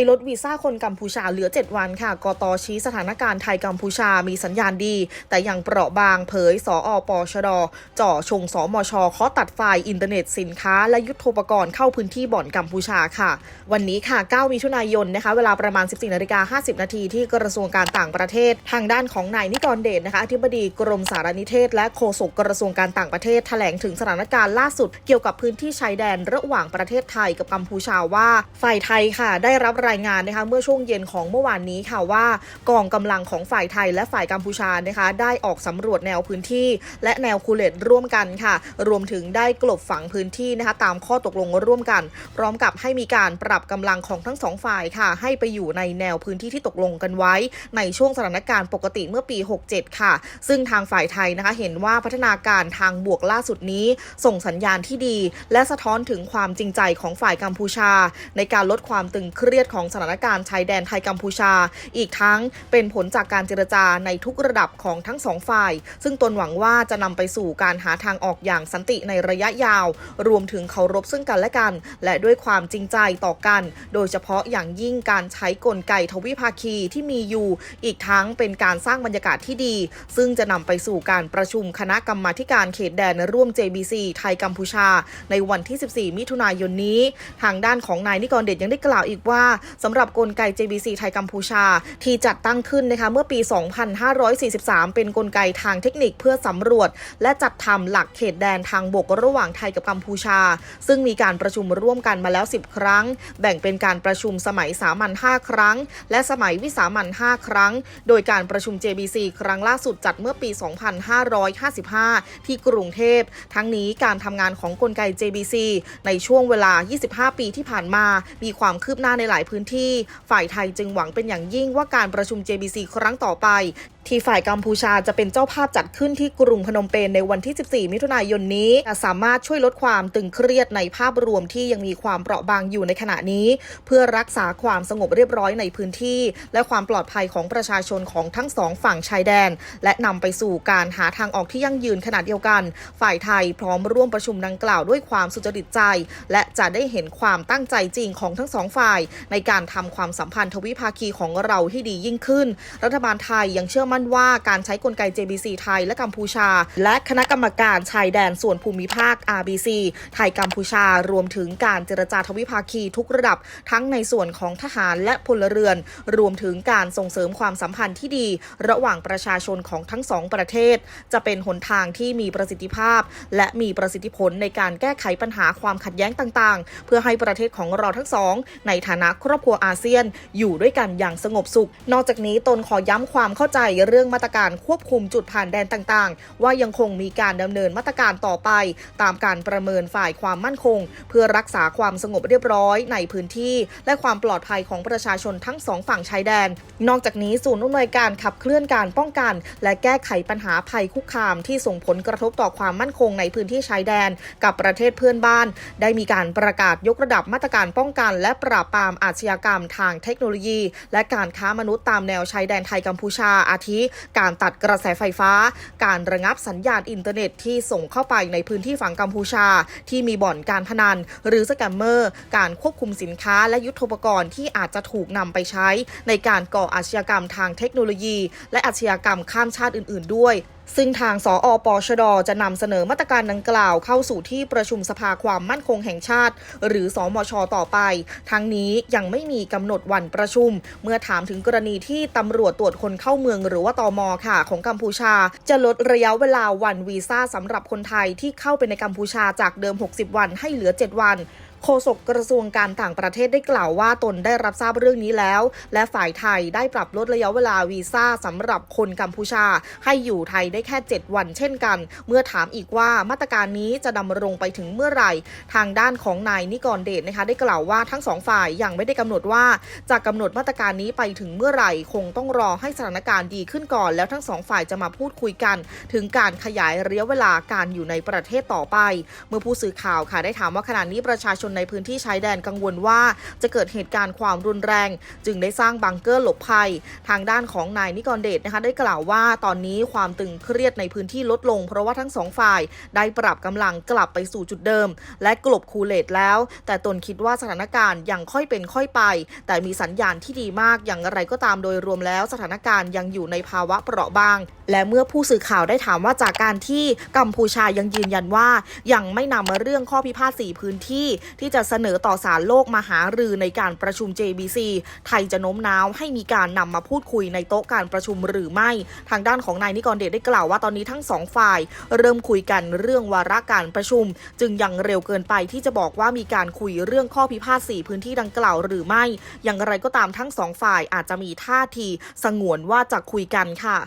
ยลดวีซ่าคนกัมพูชาเหลือ 7 วันค่ะ กตชี้สถานการณ์ไทยกัมพูชามีสัญญาณดี แต่ยังเปราะบางเผยสออปชดจ่อชงสอมชเคาะตัดไฟล์อินเทอร์เน็ตสินค้า และยุทโธปกรณ์เข้าพื้นที่บ่อนกัมพูชาค่ะ วันนี้ค่ะ 9 มิถุนายนนะคะ เวลาประมาณ 14นาฬิกา50 นาทีที่กระทรวงการต่างประเทศ ทางด้านของนายนิกรเดชนะคะอธิบดีกรมสารนิเทศ และโฆษกกระทรวงการต่างประเทศแถลงถึงสถานการณ์ล่าสุด เกี่ยวกับพื้นที่ชายแดนระหว่างประเทศไทยกับกัมพูชาว่าฝ่ายไทยค่ะ ได้รับรายงานนะคะเมื่อช่วงเย็นของเมื่อวานนี้ค่ะว่ากองกำลังของฝ่ายไทยและฝ่ายกัมพูชานะคะได้ออกสำรวจแนวพื้นที่ และแนวคูเลตร่วมกันค่ะ รวมถึงได้กลบฝังพื้นที่นะคะตามข้อตกลงร่วมกัน พร้อมกับให้มีการปรับกำลังของทั้งสองฝ่ายค่ะ ให้ไปอยู่ในแนวพื้นที่ที่ตกลงกันไว้ ในช่วงสถานการณ์ปกติเมื่อปี 67 ค่ะ ซึ่งทางฝ่ายไทยนะคะเห็นว่าพัฒนาการทางบวกล่าสุดนี้ ส่งสัญญาณที่ดี และสะท้อนถึงความจริงใจของฝ่ายกัมพูชา ในการลดความตึงเครียดของสถานการณ์ชายแดนไทยกัมพูชา อีกทั้งเป็นผลจากการเจรจาในทุกระดับของทั้งสองฝ่าย ซึ่งตนหวังว่าจะนำไปสู่การหาทางออกอย่างสันติในระยะยาว รวมถึงเคารพซึ่งกันและกัน และด้วยความจริงใจต่อกัน โดยเฉพาะอย่างยิ่งการใช้กลไกทวิภาคีที่มีอยู่ อีกทั้งเป็นการสร้างบรรยากาศที่ดี ซึ่งจะนำไปสู่การประชุมคณะกรรมาการเขตแดนร่วม JBC ไทยกัมพูชา ในวันที่ 14 มิถุนายนนี้ ทางด้านของนายนิกรเดชยังได้กล่าวอีกว่าสำหรับกลไก JBC ไทยกัมพูชา ที่จัดตั้งขึ้นนะคะเมื่อปี 2543 เป็นกลไกทางเทคนิคเพื่อสำรวจ และจัดทำหลักเขตแดนทางบกระหว่างไทยกับกัมพูชา ซึ่งมีการประชุมร่วมกันมาแล้ว 10 ครั้ง แบ่งเป็นการประชุมสมัยสามัญ5ครั้ง และสมัยวิสามัญ5ครั้ง โดยการประชุม JBC ครั้งล่าสุดจัดเมื่อปี 2555 ที่กรุงเทพ ทั้งนี้การทำงานของกลไก JBC ในช่วงเวลา 25 ปีที่ผ่านมา มีความคืบหน้าในหลายพื้นที่ ฝ่ายไทยจึงหวังเป็นอย่างยิ่งว่าการประชุม JBC ครั้งต่อไป ที่ฝ่ายกัมพูชาจะเป็นเจ้าภาพจัดขึ้นที่กรุงพนมเปญในวันที่ 14 มิถุนายนนี้จะสามารถช่วยลดความตึงเครียดในภาพรวมที่ยังมีความเปราะบางอยู่ในขณะนี้ เพื่อรักษาความสงบเรียบร้อยในพื้นที่ และความปลอดภัยของประชาชนของทั้งสองฝั่งชายแดน และนำไปสู่การหาทางออกที่ยั่งยืนขนาดเดียวกัน ฝ่ายไทยพร้อมร่วมประชุมดังกล่าวด้วยความสุจริตใจ และจะได้เห็นความตั้งใจจริงของทั้งสองฝ่าย ในการทำความสัมพันธ์ทวิภาคีของเราให้ดียิ่งขึ้น รัฐบาลไทยยังเชื่อมั่มั่นว่าการใช้กลไก JBC ไทยและกัมพูชา และคณะกรรมการชายแดนส่วนภูมิภาค RBC ไทยกัมพูชารวมถึงการเจรจาทวิภาคีทุกระดับ ทั้งในส่วนของทหารและพลเรือน รวมถึงการส่งเสริมความสัมพันธ์ที่ดี ระหว่างประชาชนของทั้งสองประเทศ จะเป็นหนทางที่มีประสิทธิภาพ และมีประสิทธิผลในการแก้ไขปัญหาความขัดแย้งต่างๆ เพื่อให้ประเทศของเราทั้งสอง ในฐานะครอบครัวอาเซียน อยู่ด้วยกันอย่างสงบสุข นอกจากนี้ตนขอย้ำความเข้าใจเรื่องมาตรการควบคุมจุดผ่านแดนต่างๆ ว่ายังคงมีการดำเนินมาตรการต่อไป ตามการประเมินฝ่ายความมั่นคง เพื่อรักษาความสงบเรียบร้อยในพื้นที่ และความปลอดภัยของประชาชนทั้งสองฝั่งชายแดน นอกจากนี้ศูนย์อำนวยการขับเคลื่อนการป้องกัน และแก้ไขปัญหาภัยคุกคามที่ส่งผลกระทบต่อความมั่นคงในพื้นที่ชายแดน กับประเทศเพื่อนบ้าน ได้มีการประกาศยกระดับมาตรการป้องกัน และปราบปรามอาชญากรรมทางเทคโนโลยี และการค้ามนุษย์ตามแนวชายแดนไทยกัมพูชาอาทิการตัดกระแสไฟฟ้า การระงับสัญญาณอินเทอร์เน็ตที่ส่งเข้าไปในพื้นที่ฝั่งกัมพูชา ที่มีบ่อนการพนัน หรือสแกมเมอร์ การควบคุมสินค้าและยุทโธปกรณ์ที่อาจจะถูกนำไปใช้ ในการก่ออาชญากรรมทางเทคโนโลยี และอาชญากรรมข้ามชาติอื่น ๆ ด้วย ซึ่งทางสออปชด จะนำเสนอมาตรการดังกล่าวเข้าสู่ที่ประชุมสภาความมั่นคงแห่งชาติ หรือสอมชต่อไป ทั้งนี้ยังไม่มีกำหนดวันประชุม เมื่อถามถึงกรณีที่ตำรวจตรวจคนเข้าเมืองหรือว่าตอมค่ะ ของกัมพูชา จะลดระยะเวลาวันวีซ่าสำหรับคนไทยที่เข้าไปในกัมพูชาจากเดิม 60 วันให้เหลือ 7 วัน โฆษกกระทรวงการต่างประเทศได้กล่าวว่าตนได้รับทราบเรื่องนี้แล้ว และฝ่ายไทยได้ปรับลดระยะเวลาวีซ่าสำหรับคนกัมพูชา ให้อยู่ไทยได้แค่ 7 วันเช่นกัน เมื่อถามอีกว่ามาตรการนี้จะดำรงไปถึงเมื่อไหร่ ทางด้านของนายนิกรเดชนะคะได้กล่าวว่าทั้งสองฝ่ายยังไม่ได้กำหนดว่าจะกำหนดมาตรการนี้ไปถึงเมื่อไหร่ คงต้องรอให้สถานการณ์ดีขึ้นก่อน แล้วทั้งสองฝ่ายจะมาพูดคุยกัน ถึงการขยายระยะเวลาการอยู่ในประเทศต่อไป เมื่อผู้สื่อข่าวค่ะได้ถามว่าขณะนี้ประชาชนนในพื้นที่ชายแดนกังวลว่าจะเกิดเหตุการณ์ความรุนแรง จึงได้สร้างบังเกอร์หลบภัย ทางด้านของนายนิกรเดชนะคะได้กล่าวว่าตอนนี้ความตึงเครียดในพื้นที่ลดลง เพราะว่าทั้งสองฝ่ายได้ปรับกำลังกลับไปสู่จุดเดิม และกลบคูเลตแล้ว แต่ตนคิดว่าสถานการณ์ยังค่อยเป็นค่อยไป แต่มีสัญญาณที่ดีมากอย่างไรก็ตามโดยรวมแล้วสถานการณ์ยังอยู่ในภาวะเปราะบาง และเมื่อผู้สื่อข่าวได้ถามว่าจากการที่กัมพูชายังยืนยันว่า ยังไม่นำเรื่องข้อพิพาทสี่พื้นที่ที่จะเสนอต่อศาลโลกมาหารือในการประชุม JBC ไทยจะโน้มน้าวให้มีการนำมาพูดคุยในโต๊ะการประชุมหรือไม่ ทางด้านของนายนิกรเดชได้กล่าวว่าตอนนี้ทั้งสองฝ่าย เริ่มคุยกันเรื่องวาระการประชุม จึงยังเร็วเกินไปที่จะบอกว่ามีการคุยเรื่องข้อพิพาทสี่พื้นที่ดังกล่าวหรือไม่ อย่างไรก็ตามทั้งสองฝ่ายอาจจะมีท่าทีสงวนว่าจะคุยกันค่ะ